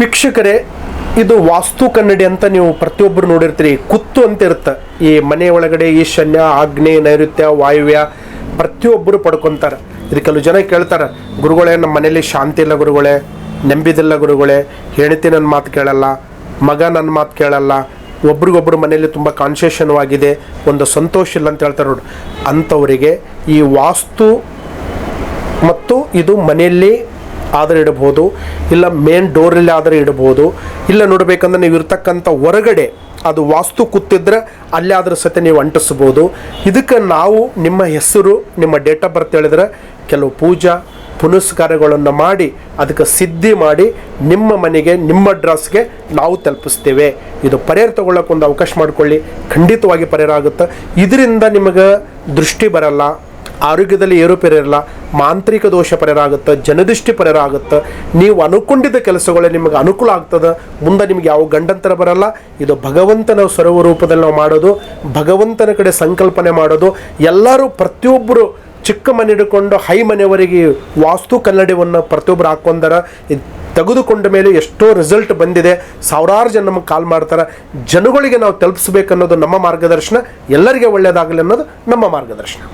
ವೀಕ್ಷಕರೇ ಇದು ವಾಸ್ತು ಕನ್ನಡಿ ಅಂತ ನೀವು ಪ್ರತಿಯೊಬ್ಬರು ನೋಡಿರ್ತೀರಿ. ಕುತ್ತು ಅಂತ ಇರುತ್ತೆ ಈ ಮನೆ ಒಳಗಡೆ ಈಶಾನ್ಯ, ಆಗ್ನೇಯ, ನೈಋತ್ಯ, ವಾಯುವ್ಯ ಪ್ರತಿಯೊಬ್ಬರು ಪಡ್ಕೊತಾರೆ. ಇದು ಕೆಲವು ಜನ ಕೇಳ್ತಾರೆ, ಗುರುಗಳೇ, ನಮ್ಮ ಮನೇಲಿ ಶಾಂತಿ ಇಲ್ಲ ಗುರುಗಳೇ ನೆಂಬಿದಿಲ್ಲ ಗುರುಗಳೇ ಹೆಣತಿ ನನ್ನ ಮಾತು ಕೇಳಲ್ಲ, ಮಗ ನನ್ನ ಮಾತು ಕೇಳಲ್ಲ, ಒಬ್ರಿಗೊಬ್ರು ಮನೆಯಲ್ಲಿ ತುಂಬ ಕಾನ್ಸೇಷನ್ವಾಗಿದೆ, ಒಂದು ಸಂತೋಷ ಇಲ್ಲ ಅಂತ ಹೇಳ್ತಾರೆ ನೋಡಿ. ಅಂಥವರಿಗೆ ಈ ವಾಸ್ತು ಮತ್ತು ಇದು ಮನೆಯಲ್ಲಿ ಆದರೆ ಇಡಬಹುದು, ಇಲ್ಲ ಮೇನ್ ಡೋರಲ್ಲಿ ಆದರೆ ಇಡಬಹುದು. ಇಲ್ಲ ನೋಡಬೇಕಂದ್ರೆ ನೀವು ಇರ್ತಕ್ಕಂಥ ಹೊರಗಡೆ ಅದು ವಾಸ್ತು ಕೂತಿದ್ರೆ ಅಲ್ಲೇ ಅದ್ರ ಸತೆ ನೀವು ಅಂಟಿಸ್ಬೋದು ಇದಕ್ಕೆ ನಾವು ನಿಮ್ಮ ಹೆಸರು, ನಿಮ್ಮ ಡೇಟ್ ಆಫ್ ಬರ್ತ್ ಹೇಳಿದ್ರೆ ಕೆಲವು ಪೂಜಾ ಪುನಸ್ಕಾರಗಳನ್ನು ಮಾಡಿ, ಅದಕ್ಕೆ ಸಿದ್ಧಿ ಮಾಡಿ ನಿಮ್ಮ ಮನೆಗೆ, ನಿಮ್ಮ ಅಡ್ರೆಸ್ಗೆ ನಾವು ತಲುಪಿಸ್ತೇವೆ. ಇದು ಪರಿಹಾರ ತಗೊಳ್ಳೋಕೆ ಒಂದು ಅವಕಾಶ ಮಾಡಿಕೊಳ್ಳಿ. ಖಂಡಿತವಾಗಿ ಪರಿಹಾರ ಆಗುತ್ತೆ. ಇದರಿಂದ ನಿಮಗೆ ದೃಷ್ಟಿ ಬರಲ್ಲ, ಆರೋಗ್ಯದಲ್ಲಿ ಏರುಪೇರು ಇರಲ್ಲ. ಮಾಂತ್ರಿಕ ದೋಷ ಪರಿಹಾರಾಗುತ್ತೆ ಜನದೃಷ್ಟಿ ಪರಿಹಾರಾಗುತ್ತೆ ನೀವು ಅನುಕೊಂಡಿದ್ದ ಕೆಲಸಗಳೇ ನಿಮಗೆ ಅನುಕೂಲ ಆಗ್ತದೆ. ಮುಂದೆ ನಿಮ್ಗೆ ಯಾವ ಗಂಡಂತರ ಬರಲ್ಲ. ಇದು ಭಗವಂತನ ಸ್ವರೂಪದಲ್ಲಿ ನಾವು ಮಾಡೋದು, ಭಗವಂತನ ಕಡೆ ಸಂಕಲ್ಪನೆ ಮಾಡೋದು. ಎಲ್ಲರೂ ಪ್ರತಿಯೊಬ್ಬರು ಚಿಕ್ಕ ಮನೆ ಹಿಡ್ಕೊಂಡು ಹೈ ಮನೆಯವರಿಗೆ ವಾಸ್ತು ಕನ್ನಡಿಯನ್ನು ಪ್ರತಿಯೊಬ್ಬರು ಹಾಕೊಂಡಾರ ತೆಗೆದುಕೊಂಡ ಮೇಲೆ ಎಷ್ಟೋ ರಿಸಲ್ಟ್ ಬಂದಿದೆ. ಸಾವಿರಾರು ಜನ ನಮಗೆ ಕಾಲ್ ಮಾಡ್ತಾರೆ. ಜನಗಳಿಗೆ ನಾವು ತಲುಪಿಸ್ಬೇಕನ್ನೋದು ನಮ್ಮ ಮಾರ್ಗದರ್ಶನ. ಎಲ್ಲರಿಗೆ ಒಳ್ಳೆಯದಾಗಲಿ ಅನ್ನೋದು ನಮ್ಮ ಮಾರ್ಗದರ್ಶನ.